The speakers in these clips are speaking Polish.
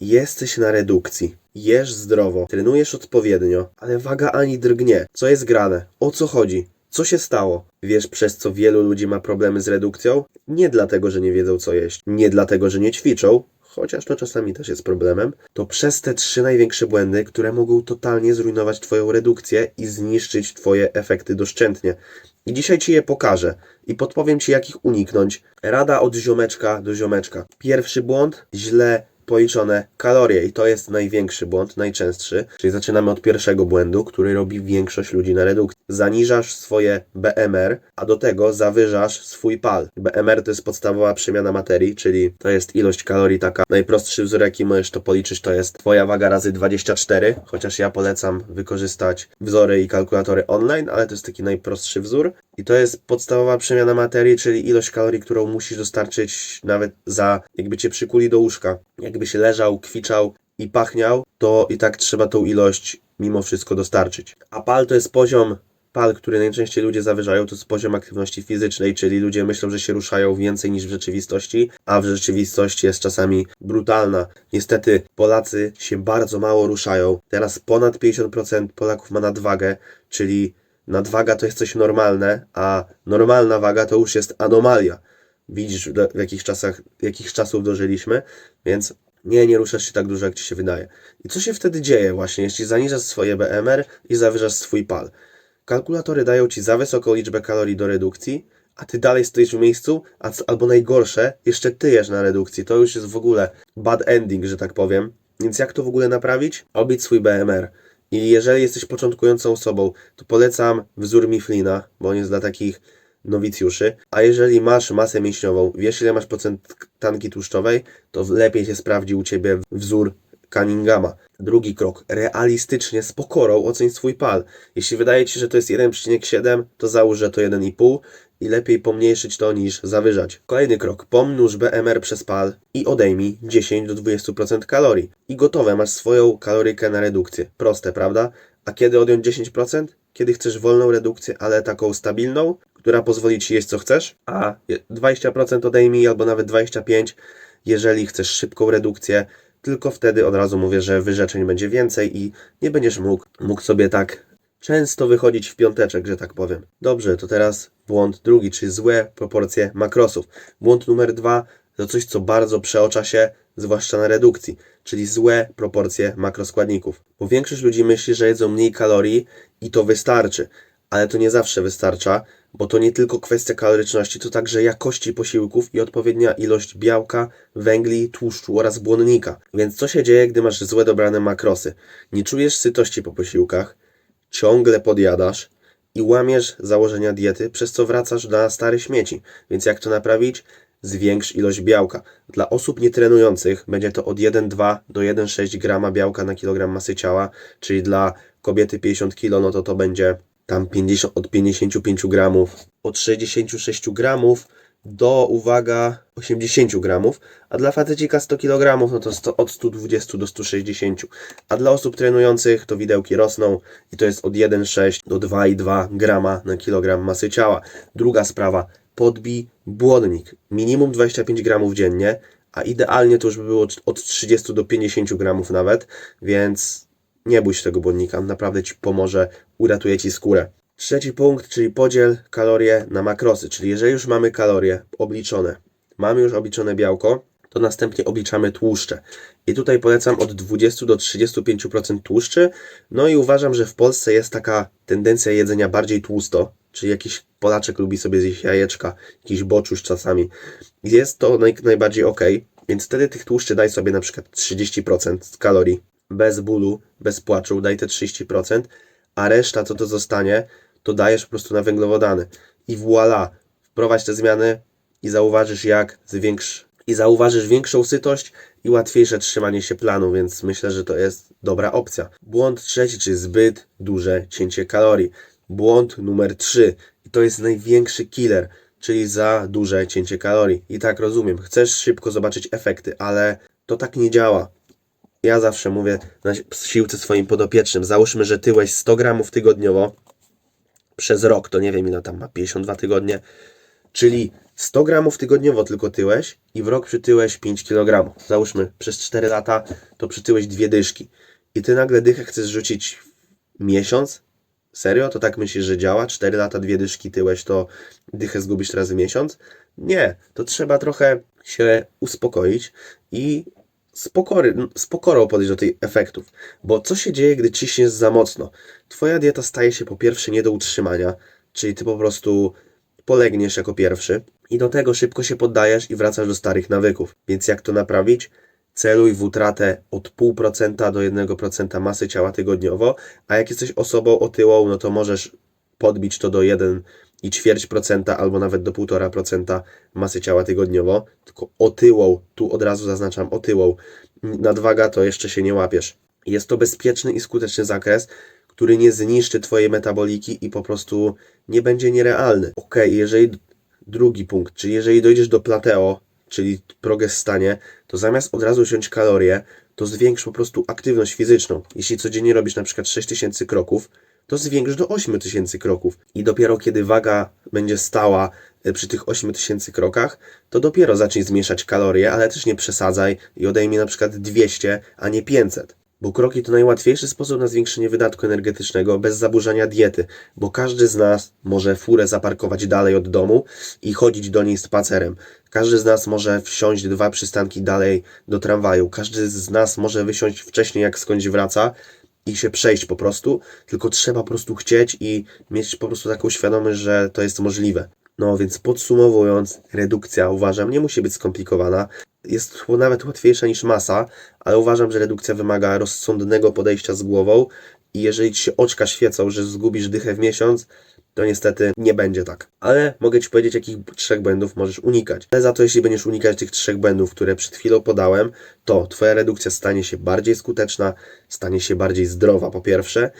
Jesteś na redukcji, jesz zdrowo, trenujesz odpowiednio, ale waga ani drgnie. Co jest grane? O co chodzi? Co się stało? Wiesz, przez co wielu ludzi ma problemy z redukcją? Nie dlatego, że nie wiedzą co jeść, nie dlatego, że nie ćwiczą, chociaż to czasami też jest problemem, to przez te trzy największe błędy, które mogą totalnie zrujnować Twoją redukcję i zniszczyć Twoje efekty doszczętnie. I dzisiaj Ci je pokażę i podpowiem Ci, jak ich uniknąć. Rada od ziomeczka do ziomeczka. Pierwszy błąd, źle policzone kalorie i to jest największy błąd, najczęstszy. Czyli zaczynamy od pierwszego błędu, który robi większość ludzi na redukcji. Zaniżasz swoje BMR, a do tego zawyżasz swój PAL. BMR to jest podstawowa przemiana materii, czyli to jest ilość kalorii taka. Najprostszy wzór, jaki możesz to policzyć, to jest twoja waga razy 24, chociaż ja polecam wykorzystać wzory i kalkulatory online, ale to jest taki najprostszy wzór. I to jest podstawowa przemiana materii, czyli ilość kalorii, którą musisz dostarczyć nawet za, jakby cię przykuli do łóżka. Jakbyś leżał, kwiczał i pachniał, to i tak trzeba tą ilość mimo wszystko dostarczyć. A PAL to jest poziom PAL, który najczęściej ludzie zawyżają, to jest poziom aktywności fizycznej, czyli ludzie myślą, że się ruszają więcej niż w rzeczywistości, a w rzeczywistości jest czasami brutalna. Niestety Polacy się bardzo mało ruszają. Teraz ponad 50% Polaków ma nadwagę, czyli nadwaga to jest coś normalne, a normalna waga to już jest anomalia. Widzisz, w jakich czasach, jakich czasów dożyliśmy, więc nie, nie ruszasz się tak dużo, jak ci się wydaje. I co się wtedy dzieje właśnie, jeśli zaniżasz swoje BMR i zawyżasz swój PAL? Kalkulatory dają ci za wysoką liczbę kalorii do redukcji, a ty dalej stoisz w miejscu, a albo najgorsze, jeszcze ty jesz na redukcji. To już jest w ogóle bad ending, że tak powiem. Więc jak to w ogóle naprawić? Obić swój BMR. I jeżeli jesteś początkującą osobą, to polecam wzór Mifflina, bo on jest dla takich nowicjuszy. A jeżeli masz masę mięśniową, wiesz ile masz procent tkanki tłuszczowej, to lepiej się sprawdzi u Ciebie wzór Cunninghama. Drugi krok. Realistycznie, z pokorą oceń swój PAL. Jeśli wydaje Ci się, że to jest 1,7, to załóż, że to 1,5 i lepiej pomniejszyć to niż zawyżać. Kolejny krok. Pomnóż BMR przez PAL i odejmij 10 do 20% kalorii. I gotowe, masz swoją kalorykę na redukcję. Proste, prawda? A kiedy odjąć 10%? Kiedy chcesz wolną redukcję, ale taką stabilną, która pozwoli Ci jeść co chcesz, a 20% odejmij albo nawet 25%, jeżeli chcesz szybką redukcję, tylko wtedy od razu mówię, że wyrzeczeń będzie więcej i nie będziesz mógł, mógł sobie tak często wychodzić w piąteczek, że tak powiem. Dobrze, to teraz błąd drugi, czyli złe proporcje makrosów. Błąd numer dwa to coś, co bardzo przeocza się, zwłaszcza na redukcji, czyli złe proporcje makroskładników. Bo większość ludzi myśli, że jedzą mniej kalorii i to wystarczy, ale to nie zawsze wystarcza, bo to nie tylko kwestia kaloryczności, to także jakości posiłków i odpowiednia ilość białka, węgli, tłuszczu oraz błonnika. Więc co się dzieje, gdy masz złe dobrane makrosy? Nie czujesz sytości po posiłkach, ciągle podjadasz i łamiesz założenia diety, przez co wracasz na stare śmieci. Więc jak to naprawić? Zwiększ ilość białka. Dla osób nietrenujących będzie to od 1,2 do 1,6 grama białka na kilogram masy ciała, czyli dla kobiety 50 kg, no to to będzie tam 50, od 55 gramów, od 66 gramów do, uwaga, 80 gramów, a dla facecika 100 kg, no to 100, od 120 do 160. A dla osób trenujących to widełki rosną i to jest od 1,6 do 2,2 grama na kilogram masy ciała. Druga sprawa, podbij błonnik, minimum 25 gramów dziennie, a idealnie to już by było od 30 do 50 gramów nawet, więc nie bój się tego błonnika, naprawdę Ci pomoże, uratuje Ci skórę. Trzeci punkt, czyli podziel kalorie na makrosy, czyli jeżeli już mamy kalorie obliczone, mamy już obliczone białko, to następnie obliczamy tłuszcze. I tutaj polecam od 20 do 35% tłuszczy. No i uważam, że w Polsce jest taka tendencja jedzenia bardziej tłusto, czyli jakiś Polaczek lubi sobie zjeść jajeczka, jakiś boczuś czasami. Jest to naj, najbardziej ok, więc wtedy tych tłuszczy daj sobie na przykład 30% kalorii bez bólu, bez płaczu, daj te 30%, a reszta, co to zostanie, to dajesz po prostu na węglowodany. I voila, wprowadź te zmiany i zauważysz jak zwiększ i zauważysz większą sytość i łatwiejsze trzymanie się planu, więc myślę, że to jest dobra opcja. Błąd trzeci, czyli zbyt duże cięcie kalorii. Błąd numer trzy i to jest największy killer, czyli za duże cięcie kalorii. I tak rozumiem, chcesz szybko zobaczyć efekty, ale to tak nie działa. Ja zawsze mówię na siłce swoim podopiecznym, załóżmy, że tyłeś 100 gramów tygodniowo przez rok, to nie wiem ile tam ma, 52 tygodnie, czyli 100 gramów tygodniowo tylko tyłeś i w rok przytyłeś 5 kg. Załóżmy, przez 4 lata to przytyłeś dwie dyszki. I ty nagle dychę chcesz rzucić miesiąc? Serio? To tak myślisz, że działa? 4 lata, dwie dyszki tyłeś, to dychę zgubisz teraz w miesiąc? Nie, to trzeba trochę się uspokoić i z, pokory, z pokorą podejść do tych efektów. Bo co się dzieje, gdy ciśniesz za mocno? Twoja dieta staje się po pierwsze nie do utrzymania, czyli ty po prostu polegniesz jako pierwszy i do tego szybko się poddajesz i wracasz do starych nawyków. Więc jak to naprawić? Celuj w utratę od 0,5% do 1% masy ciała tygodniowo, a jak jesteś osobą otyłą, no to możesz podbić to do 1,4% albo nawet do 1,5% masy ciała tygodniowo, tylko otyłą, tu od razu zaznaczam otyłą, nadwaga to jeszcze się nie łapiesz. Jest to bezpieczny i skuteczny zakres, który nie zniszczy Twojej metaboliki i po prostu nie będzie nierealny. Ok, jeżeli drugi punkt, czyli jeżeli dojdziesz do plateo, czyli progres stanie, to zamiast od razu wziąć kalorie, to zwiększ po prostu aktywność fizyczną. Jeśli codziennie robisz na przykład 6000 kroków, to zwiększ do 8000 kroków. I dopiero kiedy waga będzie stała e, przy tych 8000 krokach, to dopiero zacznij zmniejszać kalorie, ale też nie przesadzaj i odejmij na przykład 200, a nie 500. Bo kroki to najłatwiejszy sposób na zwiększenie wydatku energetycznego bez zaburzania diety, bo każdy z nas może furę zaparkować dalej od domu i chodzić do niej spacerem. Każdy z nas może wsiąść dwa przystanki dalej do tramwaju. Każdy z nas może wysiąść wcześniej, jak skądś wraca i się przejść po prostu, tylko trzeba po prostu chcieć i mieć po prostu taką świadomość, że to jest możliwe. No więc podsumowując, redukcja uważam nie musi być skomplikowana. Jest nawet łatwiejsza niż masa, ale uważam, że redukcja wymaga rozsądnego podejścia z głową i jeżeli ci się oczka świecą, że zgubisz dychę w miesiąc, to niestety nie będzie tak. Ale mogę Ci powiedzieć, jakich trzech błędów możesz unikać. Ale za to, jeśli będziesz unikać tych trzech błędów, które przed chwilą podałem, to Twoja redukcja stanie się bardziej skuteczna, stanie się bardziej zdrowa po pierwsze,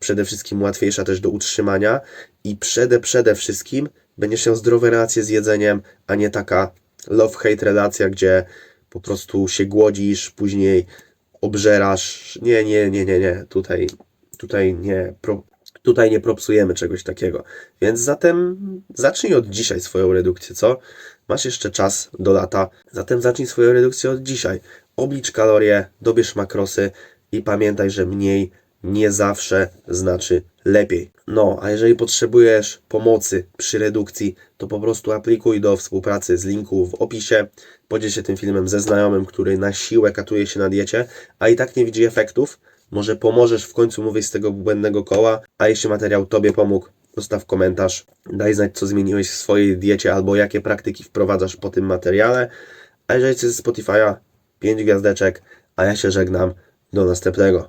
przede wszystkim łatwiejsza też do utrzymania i przede, przede wszystkim będziesz miał zdrowe relacje z jedzeniem, a nie taka love-hate relacja, gdzie po prostu się głodzisz, później obżerasz. Nie, nie, nie, nie, nie. Tutaj, tutaj nie, pro, tutaj nie propsujemy czegoś takiego. Więc zatem zacznij od dzisiaj swoją redukcję, co? Masz jeszcze czas do lata, zatem zacznij swoją redukcję od dzisiaj. Oblicz kalorie, dobierz makrosy i pamiętaj, że mniej nie zawsze znaczy lepiej. No, a jeżeli potrzebujesz pomocy przy redukcji, to po prostu aplikuj do współpracy z linku w opisie. Podziel się tym filmem ze znajomym, który na siłę katuje się na diecie, a i tak nie widzi efektów. Może pomożesz w końcu wyjść z tego błędnego koła, a jeśli materiał Tobie pomógł, zostaw komentarz, daj znać co zmieniłeś w swojej diecie albo jakie praktyki wprowadzasz po tym materiale. A jeżeli jesteś ze Spotify'a, 5 gwiazdeczek, a ja się żegnam. Do następnego.